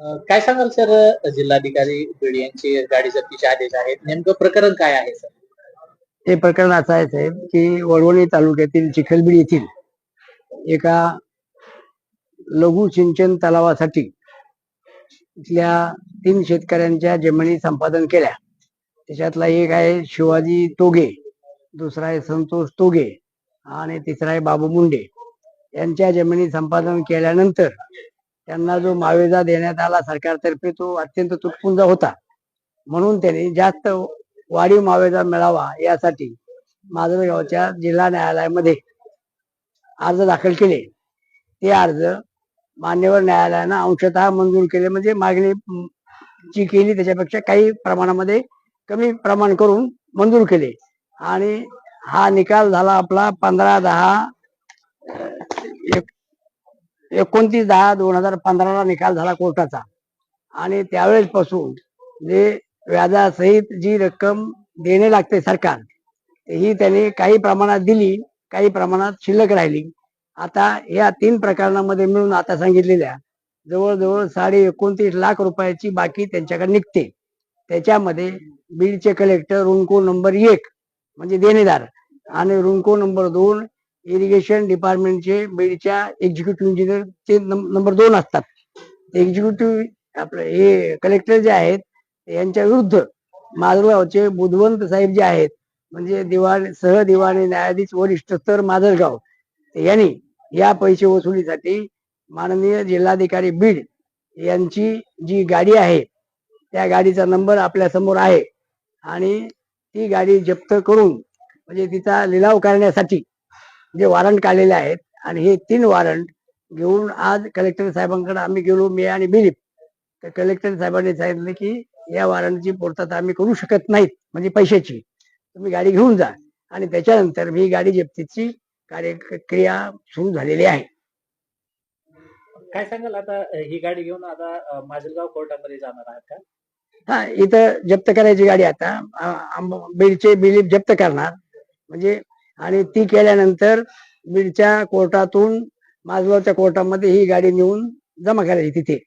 काय सांगाल सर जिल्हाधिकारी बीड यांची गाडी जप्तीचे आदेश आहेत? नेमकं प्रकरण काय आहे सर? हे प्रकरण असं आहे साहेब की वडवणी तालुक्यातील चिखलबीड येथील एका लघु सिंचन तलावासाठी इथल्या तीन शेतकऱ्यांच्या जमिनी संपादन केल्या. त्याच्यातला एक आहे शिवाजी तोगे दुसरा आहे संतोष तोगे आणि तिसरा आहे बाबू मुंडे. यांच्या जमिनी संपादन केल्यानंतर त्यांना जो मावेजा देण्यात आला सरकारतर्फे तो अत्यंत तुटपुंजा होता. म्हणून त्यांनी जास्त वाढीव मावेजा मिळावा यासाठी माजलगावच्या जिल्हा न्यायालयामध्ये अर्ज दाखल केले. ते अर्ज मान्यवर न्यायालयानं अंशतः मंजूर केले. म्हणजे मागणी जी केली त्याच्यापेक्षा काही प्रमाणामध्ये कमी प्रमाण करून मंजूर केले. आणि हा निकाल झाला आपला पंधरा दहा एकोणतीस दहा दोन हजार पंधराला निकाल झाला कोर्टाचा. आणि त्यावेळेस पासून जे व्याजासहित जी रक्कम देणे लागते सरकार ही त्याने काही प्रमाणात दिली काही प्रमाणात शिल्लक राहिली. आता या तीन प्रकरणामध्ये मिळून आता सांगितलेल्या जवळजवळ साडे एकोणतीस लाख रुपयाची बाकी त्यांच्याकडे निघते. त्याच्यामध्ये बीडचे कलेक्टर रुणको नंबर एक म्हणजे देणेदार आणि रुणको नंबर दोन इरिगेशन डिपार्टमेंटचे बीडच्या एक्झिक्युटिव्ह इंजिनियर ते नंबर दोन असतात. एक्झिक्युटिव्ह आपलं हे कलेक्टर जे आहेत यांच्या विरुद्ध माजलगावचे बुधवंत साहेब जे आहेत म्हणजे दिवाण सह दिवाणी न्यायाधीश वरिष्ठ स्तर माजलगाव यांनी या पैसे वसुलीसाठी माननीय जिल्हाधिकारी बीड यांची जी गाडी आहे त्या गाडीचा नंबर आपल्यासमोर आहे. आणि ती गाडी जप्त करून म्हणजे तिचा लिलाव करण्यासाठी जे वॉरंट काढलेले आहेत आणि हे तीन वॉरंट घेऊन आज कलेक्टर साहेबांकडे आम्ही गेलो मी आणि दिलीप तर कलेक्टर साहेबांनी सांगितलं की या वॉरंटची पूर्तता आम्ही करू शकत नाहीत म्हणजे पैशाची. तुम्ही गाडी घेऊन जा. आणि त्याच्यानंतर ही गाडी जप्तीची कार्यक्रिया सुरू झालेली आहे. काय सांगाल आता ही गाडी घेऊन आता अं, माजलगाव कोर्टामध्ये जाणार आहात का? हा इथं जप्त करायची गाडी आता. बीडचे बिलीप जप्त करणार. म्हणजे आणि ती केल्यानंतर बीडच्या कोर्टातून माजगावच्या कोर्टामध्ये ही गाडी नेऊन जमा करायची तिथे.